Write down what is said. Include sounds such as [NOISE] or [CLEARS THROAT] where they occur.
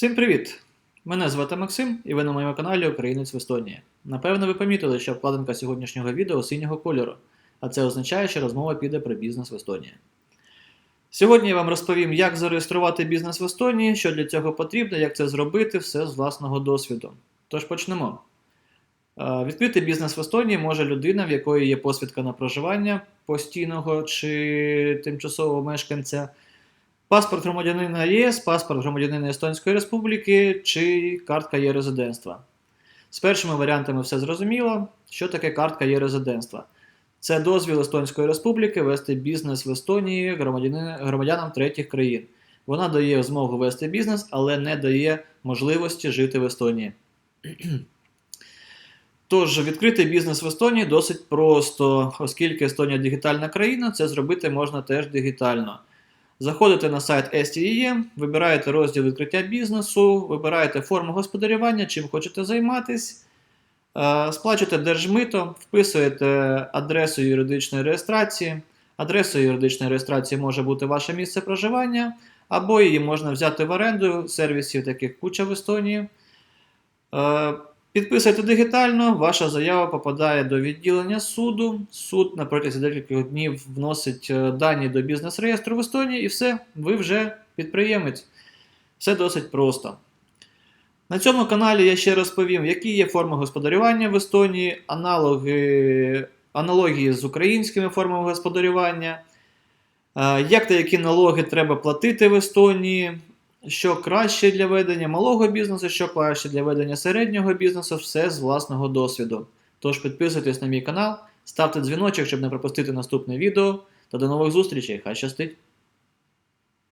Всім привіт! Мене звати Максим, і ви на моєму каналі Українець в Естонії. Напевно, ви помітили, що вкладинка сьогоднішнього відео синього кольору, а це означає, що розмова піде про бізнес в Естонії. Сьогодні я вам розповім, як зареєструвати бізнес в Естонії, що для цього потрібно, як це зробити, все з власного досвіду. Тож почнемо. Е, Відкрити бізнес в Естонії може людина, в якої є посвідка на проживання постійного чи тимчасового мешканця, паспорт громадянина ЄС, паспорт громадянина Естонської Республіки чи картка є резидентства. З першими варіантами все зрозуміло. Що таке картка є резидентства? Це дозвіл Естонської Республіки вести бізнес в Естонії громадянам третіх країн. Вона дає змогу вести бізнес, але не дає можливості жити в Естонії. [CLEARS THROAT] Тож, відкрити бізнес в Естонії досить просто, оскільки Естонія дигітальна країна, це зробити можна теж дигітально. Заходите на сайт STEM, вибираєте розділ відкриття бізнесу, вибираєте форму господарювання, чим хочете займатись, е, сплачуєте держмито, вписуєте адресу юридичної реєстрації. Адресою юридичної реєстрації може бути ваше місце проживання, або її можна взяти в оренду сервісів, таких куча в Естонії. Підписуєте дигітально, ваша заява попадає до відділення суду. Суд на протязі декількох днів вносить е, дані до бізнес-реєстру в Естонії, і все, ви вже підприємець. Все досить просто. На цьому каналі я ще розповім, які є форми господарювання в Естонії, аналоги, аналогії з українськими формами господарювання, е, як та які налоги треба платити в Естонії, що краще для ведення малого бізнесу, що краще для ведення середнього бізнесу, все з власного досвіду. Тож підписуйтесь на мій канал, ставте дзвіночок, щоб не пропустити наступне відео. Та до нових зустрічей. Хай щастить!